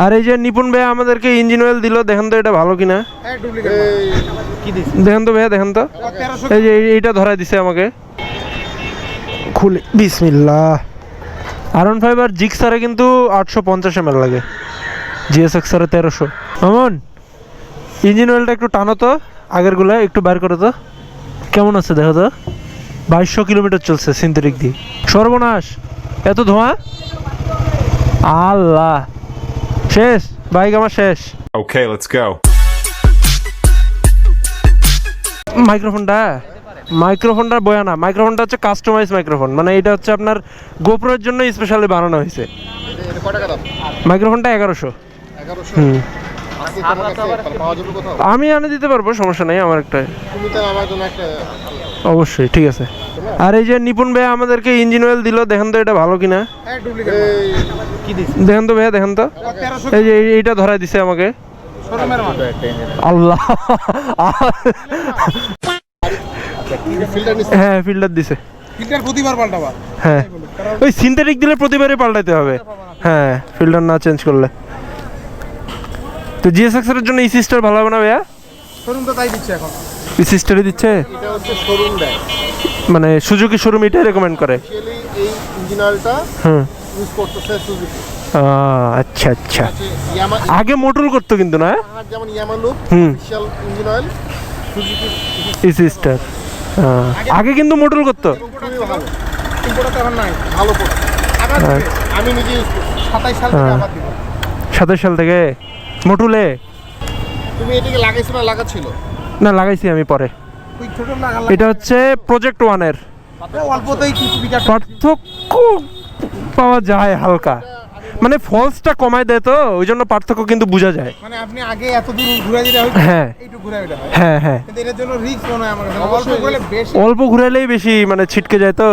আর এই যে নিপুণ ভাই আমাদেরকে ইঞ্জিন অয়েল দিল, দেখেন তো এটা ভালো কিনা? দেখেন তো ভাইয়া, দেখেন তো। এই যে এই- এইটা ধরাই দিছে আমাকে। খুলে বিসমিল্লাহ। আরন ফাইভ আর জিক্সারে কিন্তু আটশো পঞ্চাশ এম লাগে। জিএসএক্স আরে তেরোশো। মামন ইঞ্জিন অয়েলটা একটু টানো তো আগেরগুলো একটু বের করো তো। কেমন আছে দেখো তো? বাইশশো কিলোমিটার চলছে সিনথেটিক দিয়ে। সর্বনাশ, এত ধোঁয়া? আল্লাহ। শেষ বাইক আমার শেষ। Okay, let's go. মাইক্রোফোনটা? মাইক্রোফোনটা বয়া না। মাইক্রোফোনটা হচ্ছে কাস্টমাইজ মাইক্রোফোন মানে এটা হচ্ছে আপনার গোপ্রোর জন্য স্পেশালি বানানো হয়েছে। এটা কয় টাকা দাম মাইক্রোফোনটা এগারোশো। হুম। আমি এনে দিতে পারব সমস্যা নেই আমার একটা তুমি তাহলে আমার জন্য একটা অবশ্যই ঠিক আছে। আর এই যে নিপুণ ভাই আমাদেরকে ইঞ্জিন অয়েল দিল দেখেন তো এটা ভালো কিনা? দেখেন তো ভাইয়া দেখেন তো। এই যে এই- এইটা ধরাই দিছে আমাকে। আল্লাহ। হ্যাঁ ফিল্টার দিছে। ফিল্টার প্রতিবার পাল্টাবা হ্যাঁ। ওই সিনথেটিক দিলে প্রতিবারই পাল্টাতে হবে। হ্যাঁ ফিল্টার না চেঞ্জ করলে। তো জিএসএক্স এর জন্য এই সিস্টার ভালো হবে না ভাইয়া? শোরুম তো তাই দিচ্ছে এখন। এই সিস্টারই দিচ্ছে? এটা হচ্ছে শোরুম দেয় মানে সুজুকি শোরুম এটাই রেকমেন্ড করে। এই ইঞ্জিন অয়েলটা হুম। ইউজ করতেছে সুজুকি আচ্ছা আচ্ছা। আগে মোটর করতো কিন্তু না? আর যেমন ইয়ামালুক হুম। ইঞ্জিন অয়েল সুজুকি সিস্টার আগে কিন্তু মোটর করতো? ভালো। আমি নিজে সাল থেকে হ্যাঁ। আবার সাতাশ সাল থেকে? মোটুলে তুমি এটাকে লাগাইছো না লাগাচ্ছিল? না লাগাইছি আমি পরে। এটা হচ্ছে প্রজেক্ট ওয়ানের অল্পতেই পার্থক্য পাওয়া যায় হালকা। মানে ফলসটা কমায় দেয় তো ওই জন্য পার্থক্য কিন্তু বোঝা যায়। মানে আপনি আগে এত দূর ঘুরে দিলে হ্যাঁ। এইটু ঘুরে হ্যাঁ। হ্যাঁ কিন্তু এটার জন্য রিস্ক মনে হয় আমার কাছে। অল্প ঘুরলে বেশি অল্প ঘুরাইলেই বেশি মানে ছিটকে যায় তো।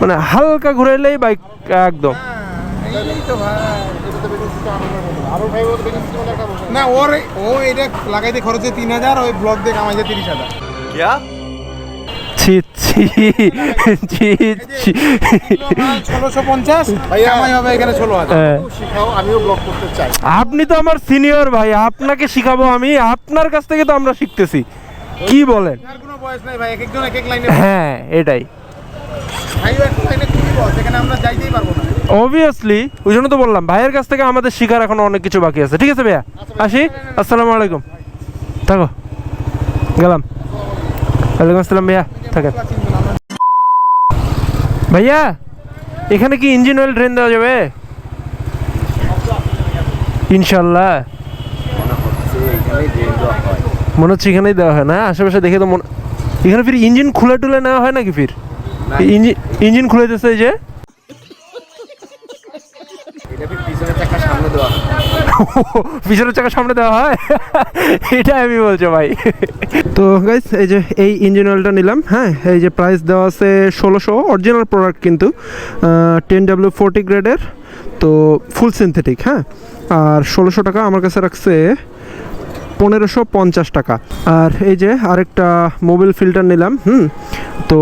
মানে হালকা ঘুরাইলেই বাইক একদম। হ্যাঁ, না ওর ও এটা লাগাইতে খরচে তিন হাজার ওই ব্লক দিয়ে কামাইছে তিরিশ হাজার। ছি ছি ছি ছি। ষোলোশো পঞ্চাশ? ভাইয়া। কামাই হবে এখানে ষোলো হাজার। হ্যাঁ। শিখাও আমিও ব্লগ করতে চাই। আপনি তো আমার সিনিয়র ভাই আপনাকে শিখাবো আমি আপনার কাছ থেকে তো আমরা শিখতেছি। কি বলেন? আর কোনো বয়স নাই ভাই এক একজন এক এক লাইনে হ্যাঁ এটাই। ভাইও একটা লাইনে খুবই বয়স এখানে আমরা যাইতেই পারব না। অবভিয়াসলি ওই জন্য তো বললাম ভাইয়ের কাছ থেকে আমাদের শিকার এখন অনেক কিছু বাকি আছে। ঠিক আছে ভাইয়া? আসি? আসসালামু আলাইকুম। থাকো। গেলাম। ওয়ালাইকুম আসসালাম ভাইয়া থাকেন। ভাইয়া এখানে কি ইঞ্জিন অয়েল ড্রেন দেওয়া যাবে? ইনশাল্লাহ মনে হচ্ছে এখানেই দেওয়া হয় না আশেপাশে দেখে তো মনে এখানে ফির ইঞ্জিন খুলে টুলে নেওয়া হয় নাকি ফির? ইঞ্জিন ইঞ্জিন খুলে দিচ্ছে এই যে। পিছনের চাকা সামনে দেওয়া হয়? এটা আমি বলছো ভাই। তো গাইস এই যে এই ইঞ্জিন অয়েলটা নিলাম হ্যাঁ? এই যে প্রাইস দেওয়া আছে ষোলোশো অরিজিনাল প্রোডাক্ট কিন্তু টেন ডাব্লিউ ফোরটি গ্রেডের তো ফুল সিনথেটিক হ্যাঁ? আর ষোলোশো টাকা আমার কাছে রাখছে পনেরোশো পঞ্চাশ টাকা। আর এই যে আরেকটা মোবিল ফিল্টার নিলাম, হুম? তো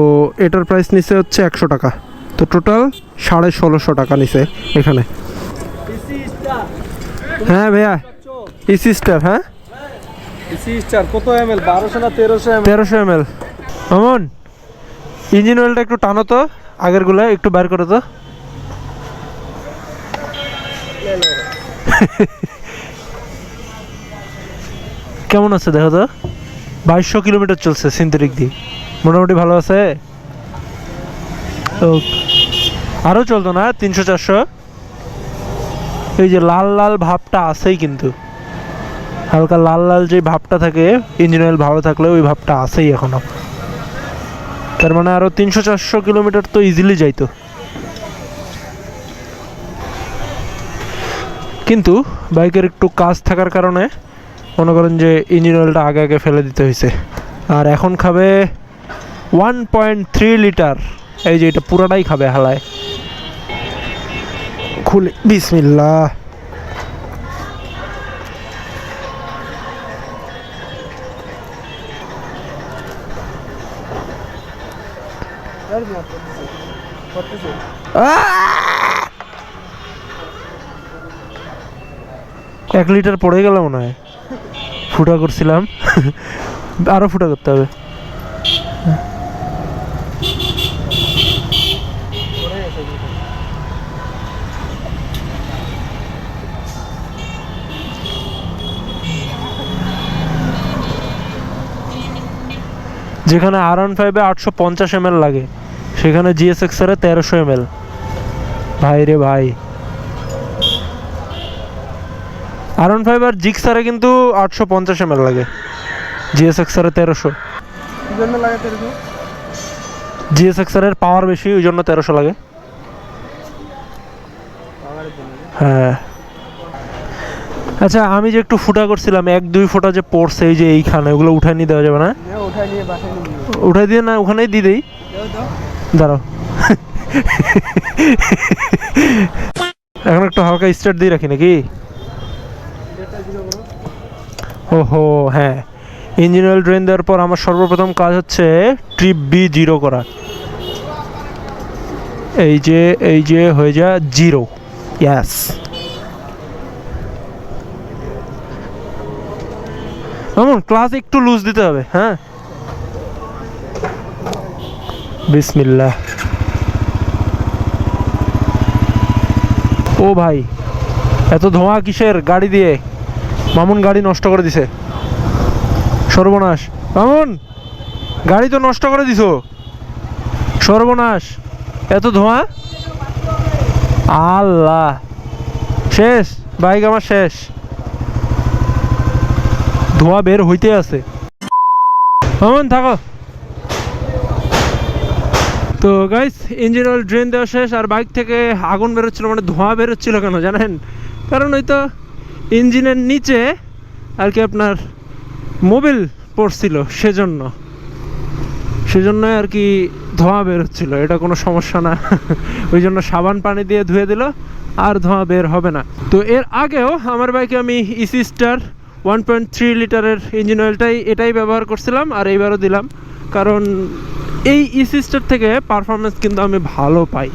এটার প্রাইস নিচে হচ্ছে একশো টাকা। তো টোটাল সাড়ে ষোলোশো টাকা নিচে এখানে। হ্যাঁ ভাইয়া ইসি স্টার হ্যাঁ? স্টার কত এম এল বারোশো না তেরোশো এম তেরোশো এম এল মামন ইঞ্জিন অয়েলটা একটু টানো তো আগেরগুলো একটু বার করো তো। কেমন আছে দেখো তো? বাইশশো কিলোমিটার চলছে সিনথেটিক দিয়ে। মোটামুটি ভালো আছে? আরও চলতো না? তিনশো চারশো? এই যে লাল লাল ভাবটা আছেই কিন্তু। হালকা লাল লাল যে ভাবটা থাকে ইঞ্জিন অয়েল ভালো থাকলে ওই ভাবটা আছেই এখনও। তার মানে আরও তিনশো চারশো কিলোমিটার তো ইজিলি যাইতো। কিন্তু বাইকের একটু কাজ থাকার কারণে মনে করেন যে ইঞ্জিন অয়েলটা আগে আগে ফেলে দিতে হয়েছে আর এখন খাবে ওয়ান পয়েন্ট থ্রি লিটার এই যে এটা পুরাটাই খাবে হালায়। খুলে বিসমিল্লাহ। এক লিটার পড়ে গেল মনে হয়। ফুটা করছিলাম। আরও ফুটা করতে হবে। যেখানে আর ওয়ান ফাইভে আটশো পঞ্চাশ এম লাগে, সেখানে জিএসএক্স এর তেরোশো এম ভাই রে ভাই। আর ওয়ান ফাইভ আর জিক্সারে কিন্তু আটশো পঞ্চাশ এম লাগে জিএসএক্স এর তেরোশো। জিএসএক্স এর পাওয়ার বেশি, ওই জন্য তেরোশো লাগে। হ্যাঁ। আচ্ছা আমি যে একটু ফুটা করছিলাম এক দুই ফোঁটা যে পড়ছে এই যে এইখানে ওগুলো উঠাই নিয়ে দেওয়া যাবে না? উঠাই দিয়ে না ওখানেই দিয়ে দেই? দাঁড়াও। এখন একটু হালকা স্টার্ট দিয়ে রাখি নাকি? ওহো হ্যাঁ। ইঞ্জিন অয়েল ড্রেন দেওয়ার পর আমার সর্বপ্রথম কাজ হচ্ছে ট্রিপ বি জিরো করা। এই যে এই যে হয়ে যা জিরো। ইয়াস এমন ক্লাস একটু লুজ দিতে হবে হ্যাঁ? বিসমিল্লাহ। ও ভাই, এত ধোঁয়া কিসের গাড়ি দিয়ে? মামুন গাড়ি নষ্ট করে দিছে। সর্বনাশ। মামুন, গাড়ি তো নষ্ট করে দিছো। সর্বনাশ। এত ধোঁয়া? আল্লাহ। শেষ, বাইক আমার শেষ। ধোঁয়া বের হইতে আছে। মামুন, থাকো। তো গাইস ইঞ্জিন অয়েল ড্রেন দেওয়া শেষ, আর বাইক থেকে আগুন বেরোচ্ছিল মানে ধোঁয়া বেরোচ্ছিল কেন জানেন? কারণ ওই তো ইঞ্জিনের নিচে আর কি আপনার মোবিল পড়ছিল, সেজন্য। সেজন্য আর কি ধোঁয়া বেরোচ্ছিল, এটা কোনো সমস্যা না। ওই জন্য সাবান পানি দিয়ে ধুয়ে দিল, আর ধোঁয়া বের হবে না। তো এর আগেও আমার বাইকে আমি Ecstar one point three লিটারের ইঞ্জিন অয়েলটাই এটাই ব্যবহার করছিলাম আর এইবারও দিলাম। কারণ এই ইসি স্টার থেকে পারফরমেন্স কিন্তু আমি ভালো পাই।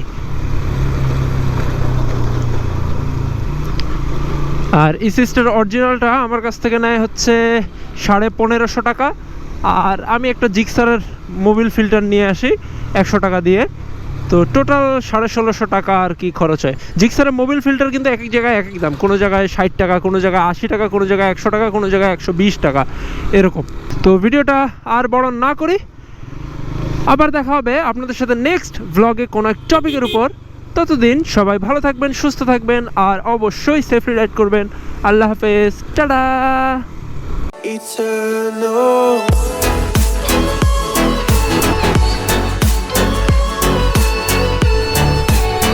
আর ইসিস্টার অরিজিনালটা আমার কাছ থেকে নেয় হচ্ছে সাড়ে পনেরোশো টাকা। আর আমি একটা জিক্সারের মোবিল ফিল্টার নিয়ে আসি, একশো টাকা দিয়ে। তো টোটাল সাড়ে ষোলোশো টাকা আর কি খরচ হয়। জিক্সারের মোবিল ফিল্টার কিন্তু এক এক জায়গায় এক এক দাম। কোনো জায়গায় ষাট টাকা, কোনো জায়গায় আশি টাকা, কোনো জায়গায় একশো টাকা, কোনো জায়গায় একশো বিশ টাকা, এরকম। তো ভিডিওটা আর বড় না করি। আবার দেখা হবে আপনাদের সাথে নেক্সট ভ্লগে কোনো এক টপিকের উপর। ততদিন সবাই ভালো থাকবেন, সুস্থ থাকবেন, আর অবশ্যই সেফলি রাইড করবেন। আল্লাহ হাফেজ। টাটা! Eternal.